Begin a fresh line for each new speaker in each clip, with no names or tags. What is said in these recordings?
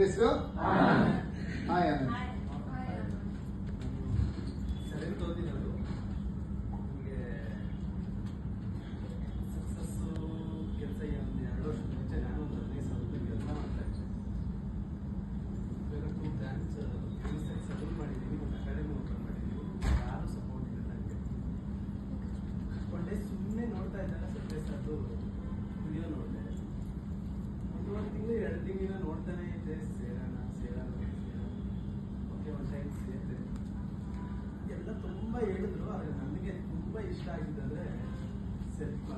ನಿಮ್ಮ ಹೆಸರು? ಹಾಯ್ ಆನಂದ್
ಸುಮ್ಮನೆ ನೋಡ್ತಾ ಇದ್ದಾರೆ ಸತ್ಯ ಸರ್ದು ನೋಡ್ತಾನೆ ಇದ್ದೆ ಓಕೆ ಒಂದು ಟೈಮ್ ಸೇರಿದೆ ಎಲ್ಲ ತುಂಬ ಹೇಳಿದ್ರು, ಆದರೆ ನನಗೆ ತುಂಬ ಇಷ್ಟ ಆಗಿದ್ದಂದ್ರೆ ಸೆಲ್ಫ್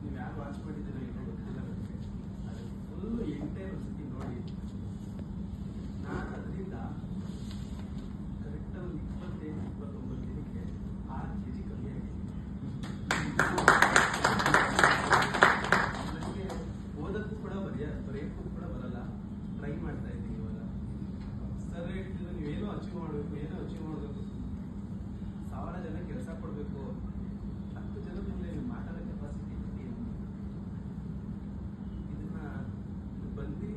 ನೀವು ಯಾರು ವಾಚ್ ಮಾಡಿದ್ದೀರೋ? ಅಚೀವ್ ಮಾಡಬೇಕು ಏನು ಅಚೀವ್ ಮಾಡಬೇಕು ಸಾವಿರ ಜನ ಕೆಲಸ ಕೊಡಬೇಕು. ಹತ್ತು ಜನ ಮುಂದೆ ನೀವು ಮಾತಾಡೋ ಕೆಪಾಸಿಟಿ ಏನು ಇದನ್ನ ಬಂದು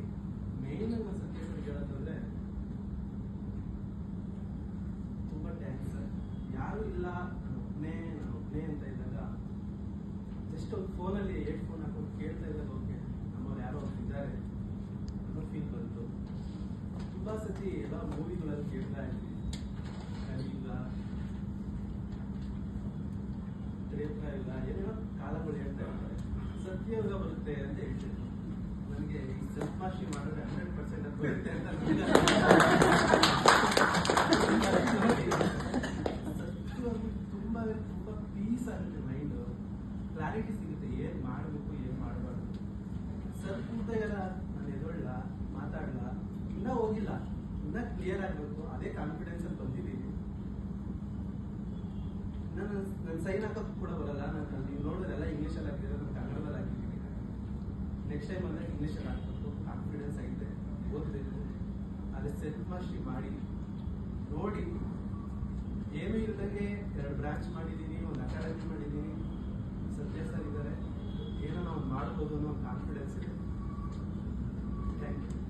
ಮೇನ್ ನಾನು ಸರ್ ಹೇಳೋದಂದ್ರೆ ತುಂಬ ಟ್ಯಾಂಕ್ಸ್ ಯಾರು ಇಲ್ಲ ಒಬ್ಬನೇ ಒಬ್ಬನೇ ಅಂತ ಇದ್ದಾಗ ಜಸ್ಟ್ ಒಂದು ಫೋನಲ್ಲಿ ಏಟ್ ಫೋನ್ ಹಾಕೊಂಡು ಕೇಳ್ತಾ ಇದ್ದಾಗ ಓಕೆ ನಮ್ಮವ್ರು ಯಾರೋ ಒಬ್ರು ಇದ್ದಾರೆ. ಸತಿ ಎಲ್ಲ ಮೂವಿಗಳಲ್ಲಿ ಕೇಳ್ತಾ ಇದ್ವಿ. ಕಲಿಯುಗ ಇಲ್ಲ. ಯುಗ ಏನೇನೋ ಕಾಲಗಳು ಹೇಳ್ತಾ ಇರ್ತಾರೆ ಸತ್ಯೋಗ ಬರುತ್ತೆ ಅಂತ ಹೇಳ್ತಿದ್ರು. ನನಗೆ ಈ ಸತ್ಮಾಷಿ ಮಾಡಿದ್ರೆ ಹಂಡ್ರೆಡ್ ಪರ್ಸೆಂಟ್ ಅದು ಬರುತ್ತೆ ಅಂತ ತುಂಬ ತುಂಬ ಪೀಸ್ ಆಗುತ್ತೆ ಮೈಂಡು ಕ್ಲಾರಿಟಿ ಸಿಗುತ್ತೆ. ಏನು ಮಾಡಬೇಕು, ಏನು ಮಾಡಬಾರ್ದು. ಆಗಬೇಕು, ಅದೇ ಕಾನ್ಫಿಡೆನ್ಸ್ ಅಲ್ಲಿ ಬಂದಿದ್ದೀನಿ. ನಾನು ನನ್ನ ಸೈನ್ ಹಾಕೋದು ಕೂಡ ಬರಲ್ಲ, ನಾನು ನೀವು ನೋಡಿದ್ರೆಲ್ಲ ಇಂಗ್ಲೀಷಲ್ಲಿ ಹಾಕಿದ್ರೆ ನಾನು ಕನ್ನಡದಲ್ಲಿ ಹಾಕಿದ್ದೀನಿ. ನೆಕ್ಸ್ಟ್ ಟೈಮ್ ಅಂದರೆ ಇಂಗ್ಲೀಷಲ್ಲಿ ಹಾಕ್ಬೇಕು ಕಾನ್ಫಿಡೆನ್ಸ್ ಆಗಿದೆ ಓದಬೇಕು. ಅದೇ ಸೆಲ್ಫ್ ಮಾಸ್ಟ್ರಿ ಮಾಡಿ. ನೋಡಿ ಏನೂ ಇಲ್ದಂಗೆ ಎರಡು ಬ್ರಾಂಚ್ ಮಾಡಿದ್ದೀನಿ, ಒಂದು ಅಕಾಡೆಮಿ ಮಾಡಿದ್ದೀನಿ. ಸತ್ಯ ಸರ್ ಇದ್ದಾರೆ ಏನೋ ನಾವು ಮಾಡ್ಬೋದು ಅನ್ನೋ ಕಾನ್ಫಿಡೆನ್ಸ್ ಇದೆ. Thank you